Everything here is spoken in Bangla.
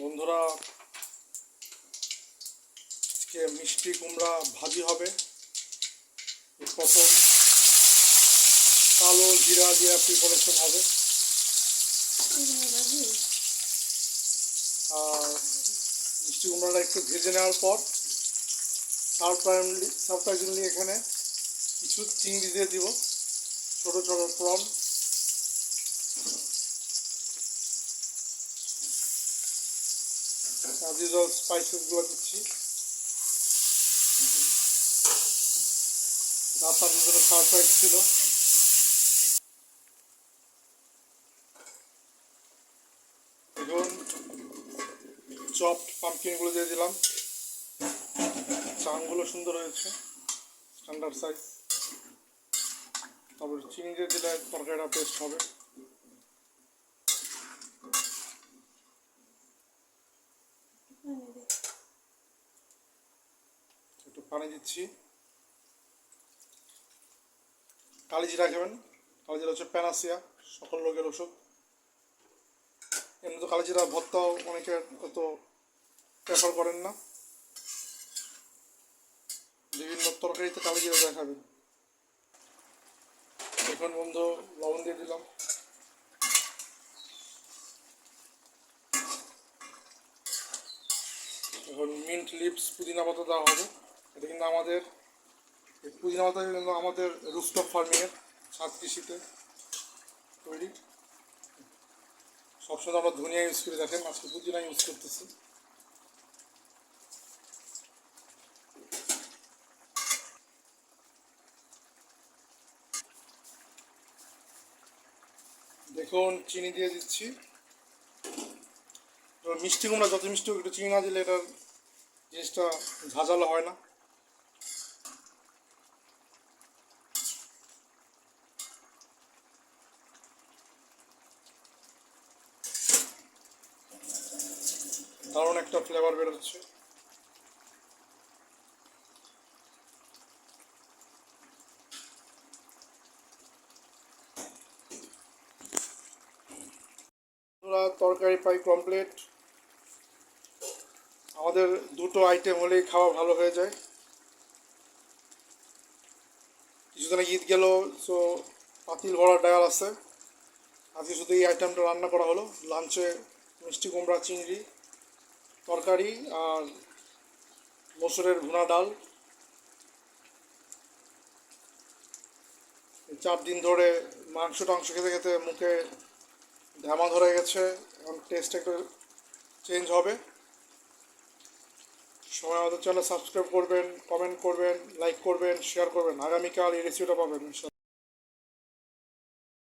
বন্ধুরা, আজকে মিষ্টি কুমড়া ভাজি হবে। প্রথম কালো জিরা দিয়ে প্রিপারেশন হবে। আর মিষ্টি কুমড়াটা একটু ভেজে নেওয়ার পর সারপ্রাইজলি সারপ্রাইজলি এখানে কিছু চিংড়ি দিয়ে দিব। ছোটো ছোটো প্রন। As usual স্পাইসেসগুলো দিচ্ছি। আপনাদের জন্য সারপ্রাইজ ছিল। এখন চপড পাম্পকিনগুলো দিয়ে দিলাম। চাংগুলো সুন্দর হয়েছে স্ট্যান্ডার্ড সাইজ তারপর চিনি দিয়ে দিলে তরকারিটা টেস্ট হবে। পানি দিচ্ছি। কালিজিরা খাবেন কালিজিরা হচ্ছে প্যানাসিয়া সকল রোগের ওষুধ। এমনি তো কালিজিরা ভর্তাও অনেকে অত প্রেফার করেন না। বিভিন্ন তরকারিতে কালিজিরা দেখাবেন। এখন বন্ধু, লবণ দিয়ে দিলাম। এখন মিন্ট লিপস, পুদিনা পাতা দেওয়া হবে। এটা কিন্তু আমাদের পুদিনা কিন্তু আমাদের রুফটপ ফার্মিংয়ের ছাদ কৃষিতে তৈরি। সবসময় আমরা ধনিয়া ইউজ করে, দেখেন আজকে পুদিনা ইউজ করতেছি। দেখুন, চিনি দিয়ে দিচ্ছি। মিষ্টি কুমড়া, যত মিষ্টি একটু চিনি না দিলে এটার জিনিসটা ঝাঁঝালো হয় না। দারুণ একটা ফ্লেভার বেরোচ্ছে। তরকারি পাই কমপ্লিট আমাদের দুটো আইটেম হলেই খাওয়া ভালো হয়ে যায়। কিছুদিন ঈদ গেল সো পাতিল ভরা ডাল আছে। আজকে শুধু এই আইটেমটা রান্না করা হলো। লাঞ্চে মিষ্টি কুমড়া, চিংড়ি। তরকারি আর মসুরের ভুনা ডাল। চার দিন ধরে মাংস টাংস খেতে খেতে মুখে ধামা ধরে গেছে। এখন টেস্ট একটু চেঞ্জ হবে। সবাই আমাদের চ্যানেল সাবস্ক্রাইব করবেন কমেন্ট করবেন লাইক করবেন শেয়ার করবেন। আগামীকাল এই রেসিপিটা পাবেন